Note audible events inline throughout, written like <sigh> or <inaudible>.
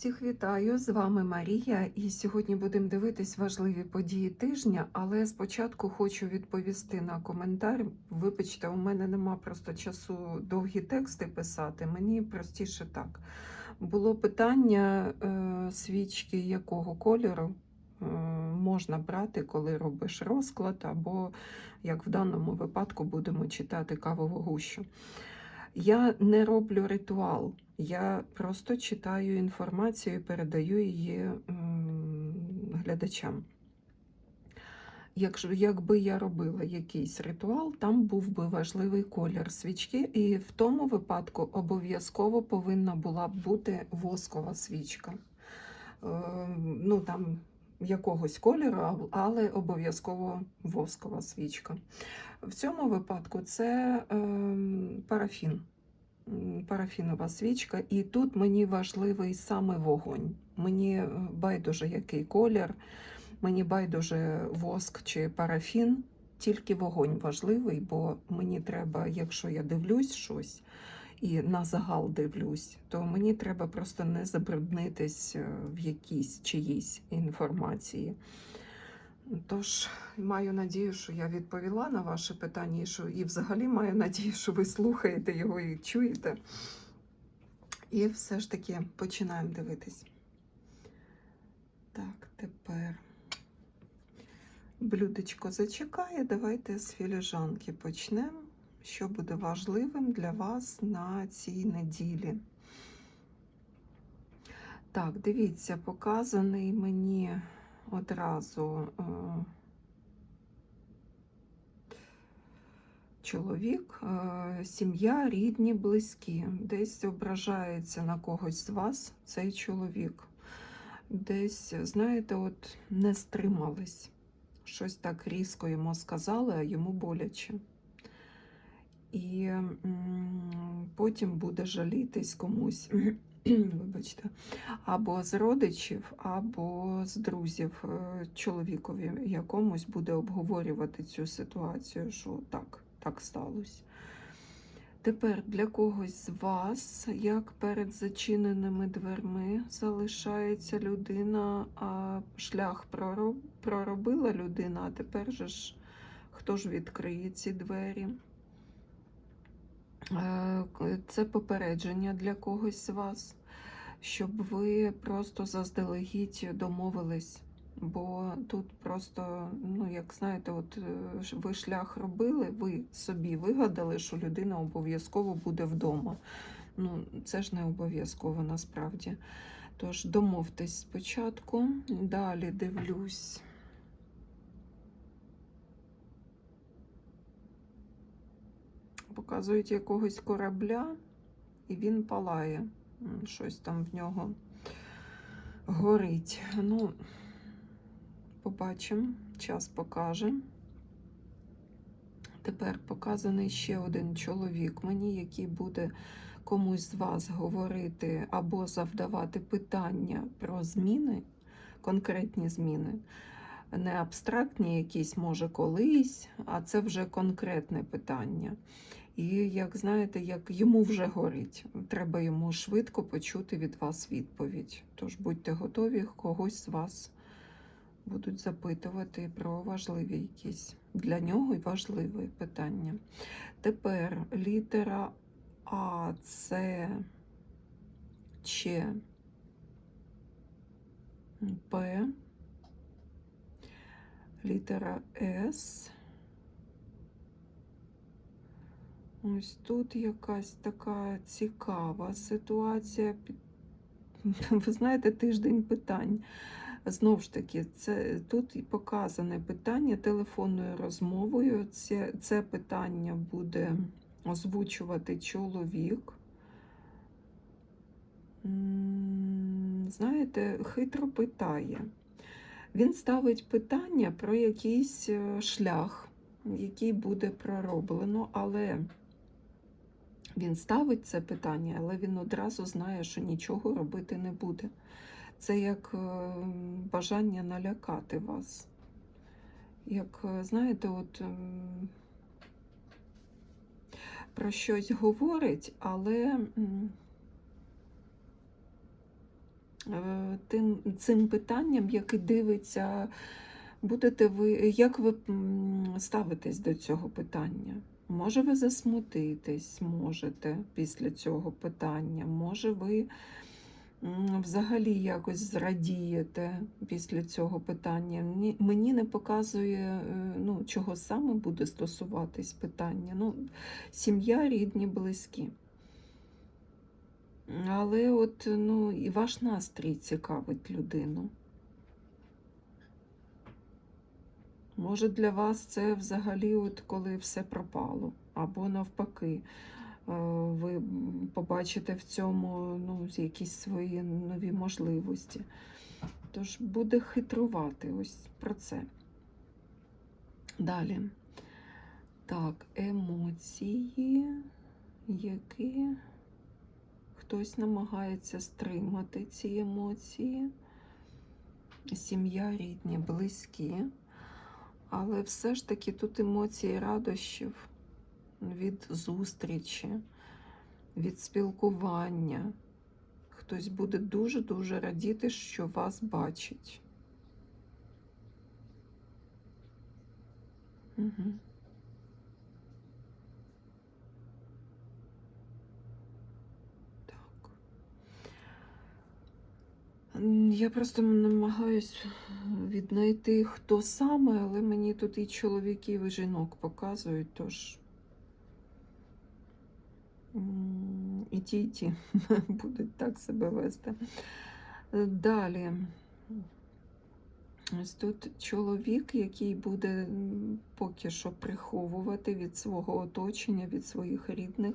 Всіх вітаю! З вами Марія, і сьогодні будемо дивитись важливі події тижня. Але спочатку хочу відповісти на коментар. Вибачте, у мене нема просто часу довгі тексти писати. Мені простіше так. Було питання е, свічки якого кольору е, можна брати, коли робиш розклад, або як в даному випадку будемо читати кавову гущу. Я не роблю ритуал, я просто читаю інформацію і передаю її глядачам. Якби я робила якийсь ритуал, там був би важливий колір свічки, і в тому випадку обов'язково повинна була б бути воскова свічка. Е, ну, там, якогось кольору, але обов'язково воскова свічка. В цьому випадку це ем, парафін. Парафінова свічка, і тут мені важливий саме вогонь. Мені е, байдуже який колір, мені байдуже воск чи парафін, тільки вогонь важливий, бо мені треба, якщо я дивлюсь щось і на загал дивлюсь, то мені треба просто не забруднитись е, в якійсь чиїсь інформації. Тож маю надію, що я відповіла на ваше питання, і що і взагалі маю надію, що ви слухаєте його і чуєте. І все ж таки починаємо дивитись. Так, тепер блюдечко зачекає. Давайте з філіжанки почнемо. Що буде важливим для вас на цій неділі? Так, дивіться, показаний мені одразу е, чоловік, е, сім'я, рідні, близькі. Десь ображається на когось з вас цей чоловік. Десь, знаєте, от не стримались. Щось так різко йому сказали, а йому боляче. І потім буде жалітись комусь. <clears throat> Вибачте, або з родичів, або з друзів е, чоловікові якомусь буде обговорювати цю ситуацію, що так, так сталося. Тепер для когось з вас, як перед зачиненими дверми залишається людина, а шлях проробила людина, а тепер же ж хто ж відкриє ці двері? Е, Це попередження для когось з вас, щоб ви просто заздалегідь домовились. Бо тут просто, ну як знаєте, от е, ви шлях робили, ви собі вигадали, що людина обов'язково буде вдома. Ну, це ж не обов'язково насправді. Тож домовтесь спочатку, далі дивлюсь. Показують якогось корабля, і він палає. Щось там в нього горить. Ну, побачимо, час покаже. Тепер показаний ще один чоловік мені, який буде комусь з вас говорити або завдавати питання про зміни, конкретні зміни. Не абстрактні якісь, може, колись, а це вже конкретне питання. І як знаєте, як йому вже горить, треба йому швидко почути від вас відповідь. Тож будьте готові, когось з вас будуть запитувати про важливі якісь для нього і важливі питання. Тепер літера А, С, Ч, П, літера С. Ось тут якась така цікава ситуація. <laughs> Ви знаєте, тиждень питань. Знову ж таки, це тут показане питання телефонною розмовою. Це, це питання буде озвучувати чоловік. Знаєте, хитро питає. Він ставить питання про якийсь е, шлях, який буде пророблено, але він ставить це питання, але він одразу знає, що нічого робити не буде. Це як е, бажання налякати вас. Як, е, знаєте, от ем, про щось говорить, але е, тим, цим питанням, яке дивиться, будете ви, як ви ставитесь до цього питання? Може, ви засмутитесь, можете після цього питання, може, ви взагалі якось зрадієте після цього питання. Мені, не показує, е, ну, чого саме буде стосуватись питання. Ну, сім'я, рідні, близькі. Але от ну, і ваш настрій цікавить людину. Може, для вас це взагалі, от коли все пропало, або навпаки, е, ви побачите в цьому ну, якісь свої нові можливості. Тож буде хитрувати ось про це. Далі. Так, емоції, які хтось намагається стримати ці емоції. Сім'я, рідні, близькі. Але все ж таки тут емоції радощів від зустрічі, від спілкування. Хтось буде дуже-дуже радіти, що вас бачить. Угу. Так. Я просто намагаюсь віднайти, хто саме, але мені тут і чоловіків, і жінок показують, тож і ті, і ті <laughs> будуть так себе вести. Далі. Ось тут чоловік, який буде поки що приховувати від свого оточення, від своїх рідних,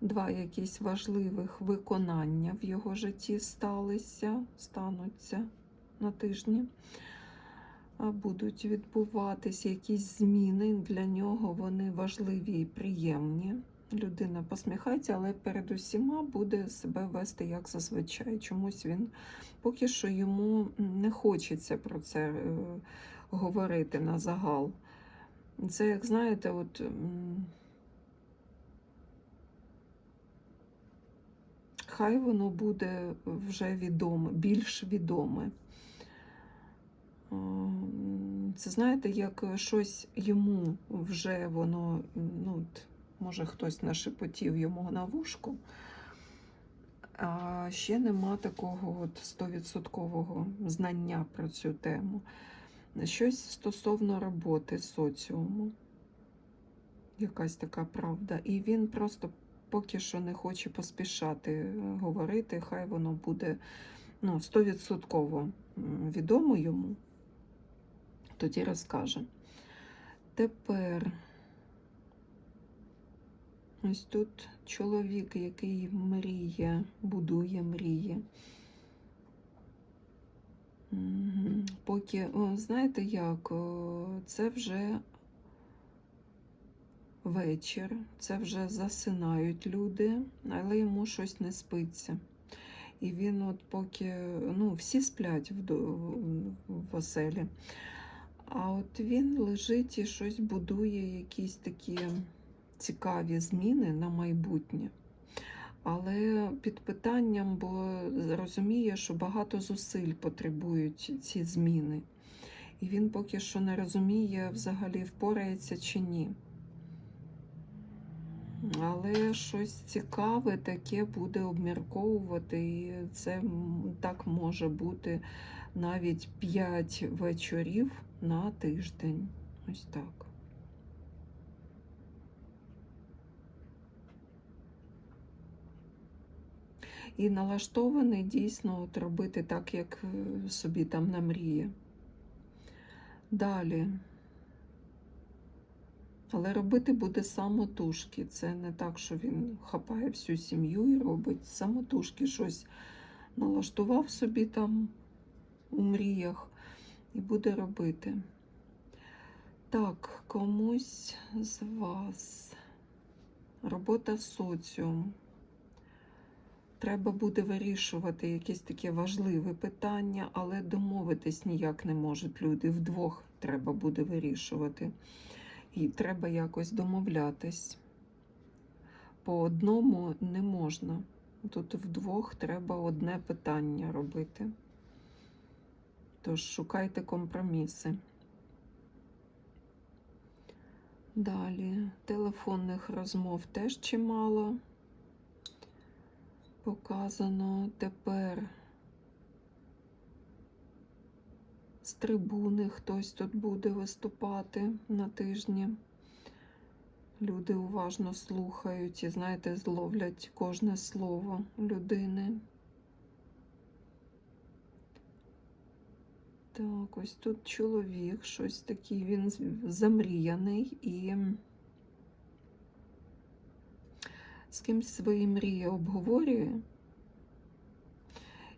два якісь важливих виконання в його житті сталися, стануться на тижні. Будуть відбуватися якісь зміни для нього, вони важливі і приємні. Людина посміхається, але перед усіма буде себе вести як зазвичай. Чомусь він поки що йому не хочеться про це е, говорити на загал. Це, як знаєте, от. Хай воно буде вже відоме, більш відоме. Це знаєте, як щось йому вже воно, ну, може хтось нашепотів йому на вушку, а ще нема такого от стовідсоткового знання про цю тему. Щось стосовно роботи соціуму. Якась така правда. І він просто поки що не хоче поспішати е, говорити, хай воно буде ну, стовідсотково відомо йому, тоді розкаже. Тепер ось тут чоловік, який мріє, будує мрії. Поки, знаєте як, це вже вечір, це вже засинають люди, але йому щось не спиться. І він, от поки ну, всі сплять в, до- в оселі, а от він лежить і щось будує, якісь такі цікаві зміни на майбутнє. Але під питанням, бо розуміє, що багато зусиль потребують ці зміни. І він поки що не розуміє, взагалі впорається чи ні. Але щось цікаве таке буде обмірковувати, і це так може бути навіть 5 вечорів на тиждень. Ось так. І налаштований дійсно от робити так, як е, собі там намріє. Далі. Але робити буде самотужки. Це не так, що він хапає всю сім'ю і робить самотужки щось налаштував собі там у мріях і буде робити. Так, комусь з вас робота соціум. Треба буде вирішувати якесь таке важливе питання, але домовитись ніяк не можуть люди. Вдвох треба буде вирішувати. І треба якось домовлятись. По одному не можна. Тут вдвох треба одне питання робити. Тож шукайте компроміси. Далі телефонних розмов теж чимало показано. Тепер з трибуни хтось тут буде виступати на тижні. Люди уважно слухають і, знаєте, зловлять кожне слово людини. Так, ось тут чоловік, щось такий, він замріяний і з кимсь свої мрії обговорює.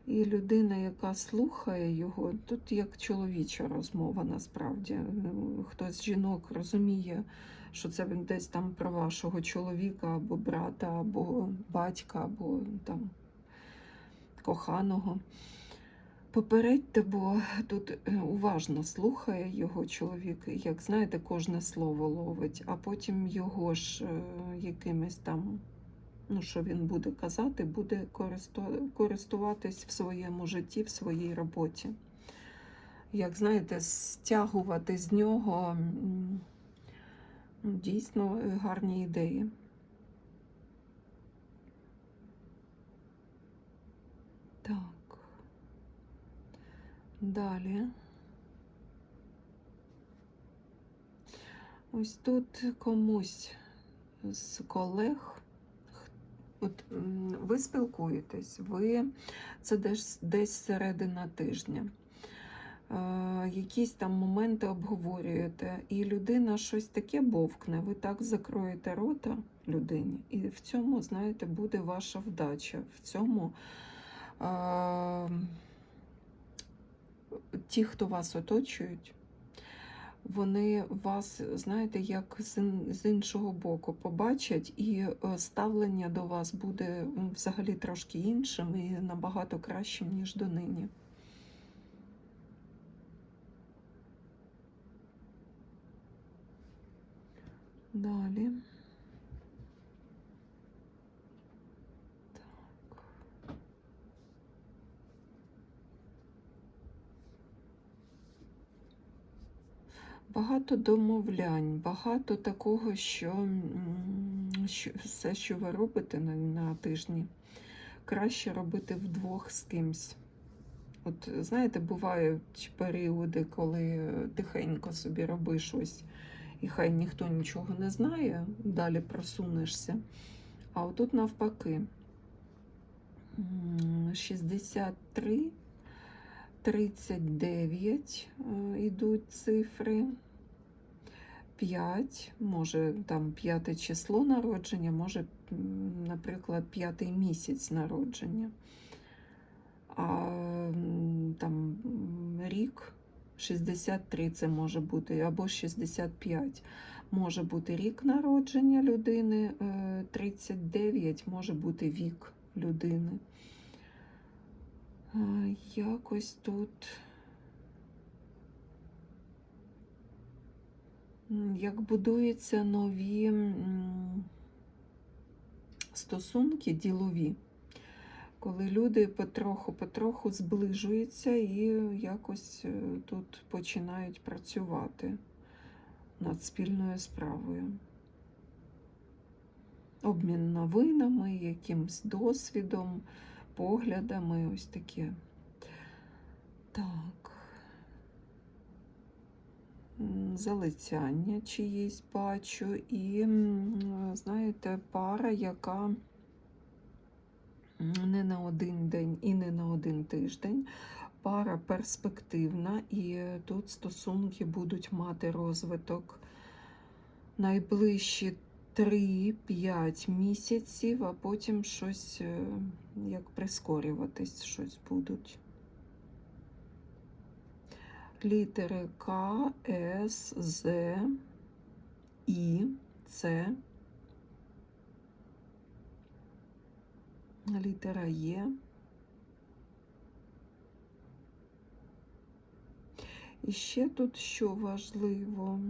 І людина, яка слухає його, тут як чоловіча розмова насправді. Ну, Хтось з жінок розуміє, що це він десь там про вашого чоловіка або брата, або батька, або там коханого. Попередьте, бо тут е, уважно слухає його чоловік, як знаєте, кожне слово ловить, а потім його ж е, якимись там, ну що він буде казати, буде користуватись в своєму житті, в своїй роботі. Як знаєте, стягувати з нього ну, дійсно гарні ідеї. Так. Далі. Ось тут комусь з колег, от ви спілкуєтесь, ви це десь, десь середина тижня. Е, якісь там моменти обговорюєте, і людина щось таке бовкне, ви так закроєте рота людині, і в цьому, знаєте, буде ваша вдача. В цьому е, ті, хто вас оточують, вони вас, знаєте, як з, іншого боку побачать, і е, ставлення до вас буде взагалі трошки іншим і набагато кращим, ніж донині. Далі. Багато домовлянь, багато такого, що, що все, що ви робите на, на тижні, краще робити вдвох з кимсь. От знаєте, бувають періоди, коли тихенько собі робиш щось, і хай ніхто нічого не знає, далі просунешся. А отут навпаки. М, 63, 39 е, йдуть цифри. 5, може там п'яте число народження, може, наприклад, п'ятий місяць народження. А там рік 63 це може бути, або 65 може бути рік народження людини, е, 39 може бути вік людини. Якось тут. Як будуються нові стосунки ділові, коли люди потроху-потроху зближуються і якось е, тут починають працювати над спільною справою. Обмін новинами, якимсь досвідом, поглядами, ось таке. Так. Залицяння чиїсь бачу, і, знаєте, пара, яка не на один день і не на один тиждень. Пара перспективна, і тут стосунки будуть мати розвиток найближчі 3-5 місяців, а потім щось е, як прискорюватись, щось будуть. Літери К, С, З, І, С. Літера Є. І ще тут що важливо,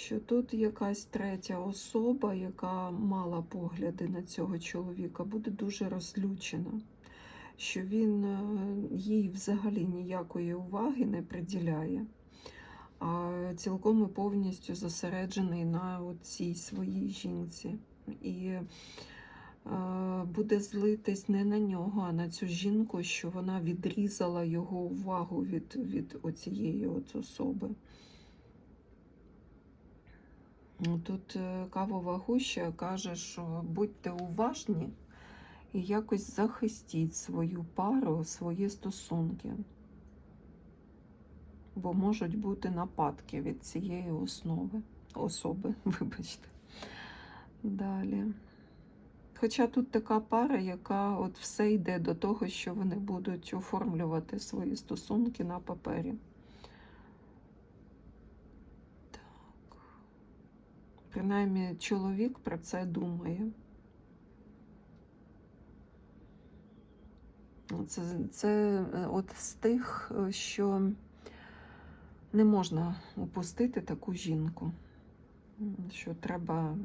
що тут якась третя особа, яка мала погляди на цього чоловіка, буде дуже розлючена, що він е, їй взагалі ніякої уваги не приділяє, а цілком і повністю зосереджений на цій своїй жінці. І е, буде злитись не на нього, а на цю жінку, що вона відрізала його увагу від, від оцієї от особи. Тут е, кавова гуща каже, що будьте уважні і якось захистіть свою пару, свої стосунки. Бо можуть бути нападки від цієї основи, особи, <laughs> вибачте. Далі. Хоча тут така пара, яка от все йде до того, що вони будуть оформлювати свої стосунки на папері. Так. Принаймні, чоловік про це думає. Це, це е, от з тих, е, що не можна упустити таку жінку, що треба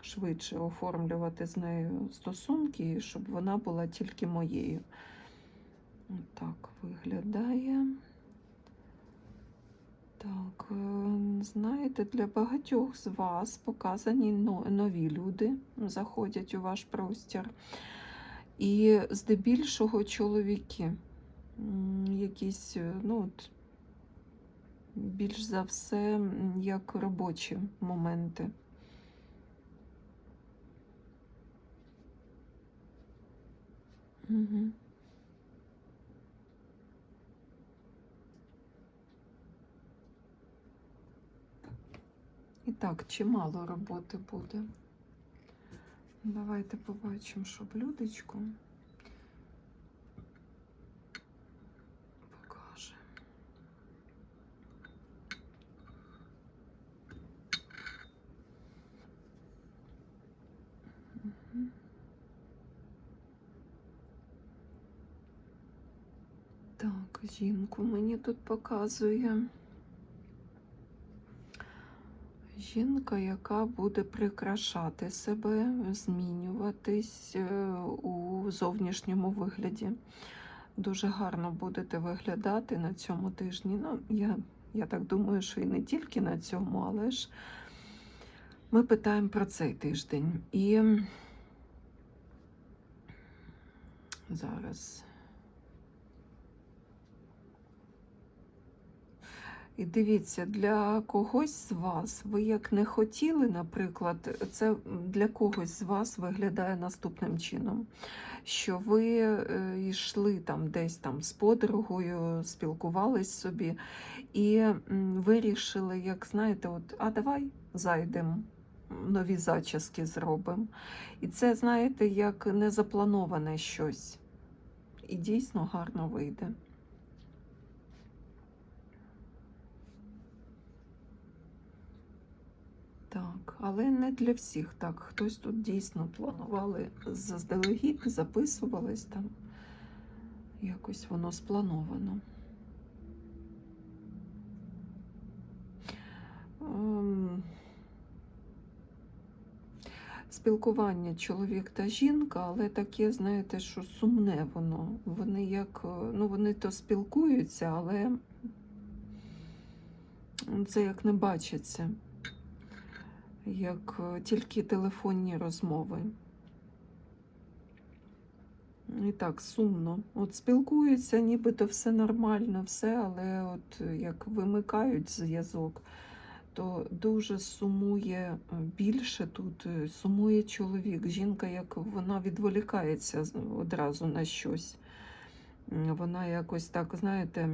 швидше оформлювати з нею стосунки, щоб вона була тільки моєю. Так виглядає. Так, е, знаєте, для багатьох з вас показані нові люди заходять у ваш простір. І здебільшого чоловіки, якісь, е, ну, от, більш за все, як робочі моменти. Угу. І так, чимало роботи буде. Давайте побачимо, що блюдечко покаже. Так, жінку мені тут показує. Жінка, яка буде прикрашати себе, змінюватись е, у зовнішньому вигляді. Дуже гарно будете виглядати на цьому тижні. Ну, я, я так думаю, що і не тільки на цьому, але ж ми питаємо про цей тиждень. І зараз. І дивіться, для когось з вас, ви як не хотіли, наприклад, це для когось з вас виглядає наступним чином, що ви е, йшли там десь там з подругою, спілкувались собі, і вирішили, як знаєте, от, а давай зайдемо, нові зачіски зробимо. І це, знаєте, як незаплановане щось. І дійсно гарно вийде. Так, але не для всіх так. Хтось тут дійсно планували заздалегідь, записувались там. Якось воно сплановано. Ем, Спілкування чоловік та жінка, але таке, знаєте, що сумне воно. Вони як, е, ну вони то спілкуються, але це як не бачиться як е, тільки телефонні розмови. І так, сумно. От спілкуються, нібито все нормально, все, але от е, як вимикають зв'язок, то дуже сумує е, більше тут, сумує чоловік. Жінка, як вона відволікається одразу на щось. Вона якось так, знаєте,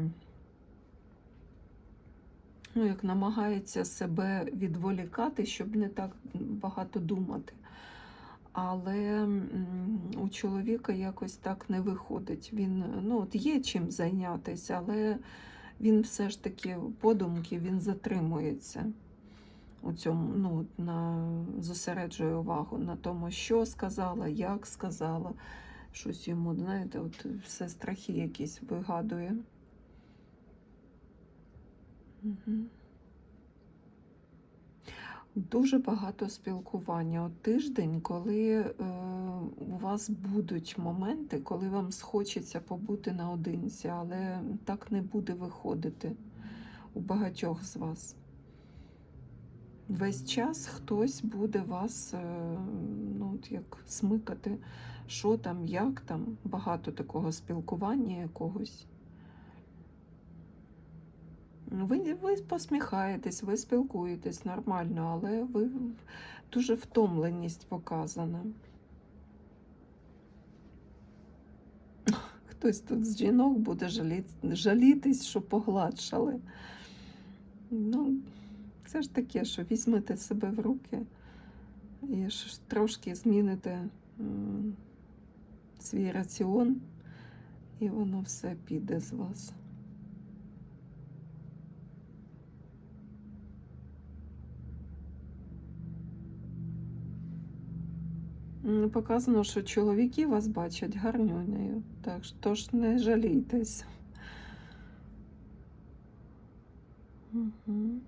ну, як намагається себе відволікати, щоб не так багато думати. Але у чоловіка якось так не виходить. Він ну, от є чим зайнятися, але він все ж таки подумки він затримується у цьому, ну, на, зосереджує увагу на тому, що сказала, як сказала. Щось йому, знаєте, от все страхи якісь вигадує. Дуже багато спілкування. От тиждень, коли е, у вас будуть моменти, коли вам схочеться побути наодинці, але так не буде виходити у багатьох з вас. Весь час хтось буде вас е, ну, як смикати, що там, як там, багато такого спілкування якогось. Ви, ви посміхаєтесь, ви спілкуєтесь нормально, але ви дуже втомленість показана. Хтось тут з жінок буде жалі... жалітись, що погладшали. Ну, це ж таке, що візьмете себе в руки і трошки зміните свій раціон, і воно все піде з вас. Показано, що чоловіки вас бачать гарнюнею, так що тож не жалійтесь. Угу.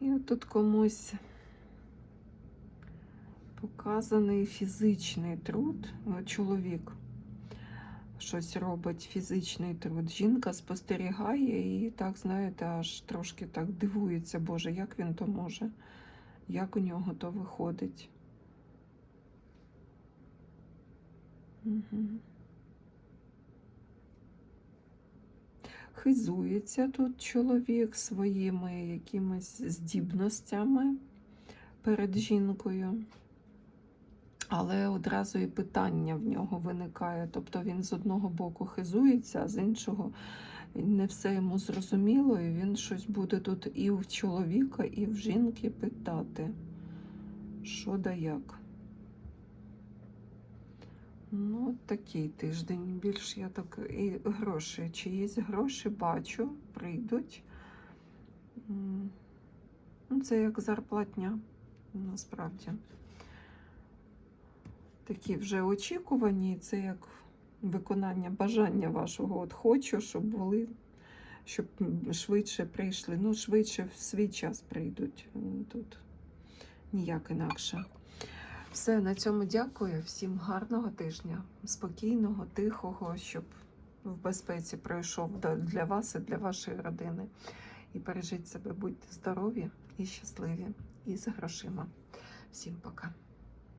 І от тут комусь показаний фізичний труд. Чоловік щось робить фізичний труд. Жінка спостерігає і так, знаєте, аж трошки так дивується, Боже, як він то може, як у нього то виходить. Угу. Хизується тут чоловік своїми якимись здібностями перед жінкою. Але одразу і питання в нього виникає. Тобто він з одного боку хизується, а з іншого не все йому зрозуміло, і він щось буде тут і в чоловіка, і в жінки питати, що да як. Ну, такий тиждень. Більш я так і гроші, чиїсь гроші бачу, прийдуть. Ну, це як зарплатня, насправді. Такі вже очікувані, це як виконання бажання вашого. От хочу, щоб були, щоб швидше прийшли. Ну, швидше в свій час прийдуть. Тут ніяк інакше. Все, на цьому дякую. Всім гарного тижня, спокійного, тихого, щоб в безпеці пройшов для вас і для вашої родини. І бережіть себе, будьте здорові і щасливі, і з грошима. Всім пока.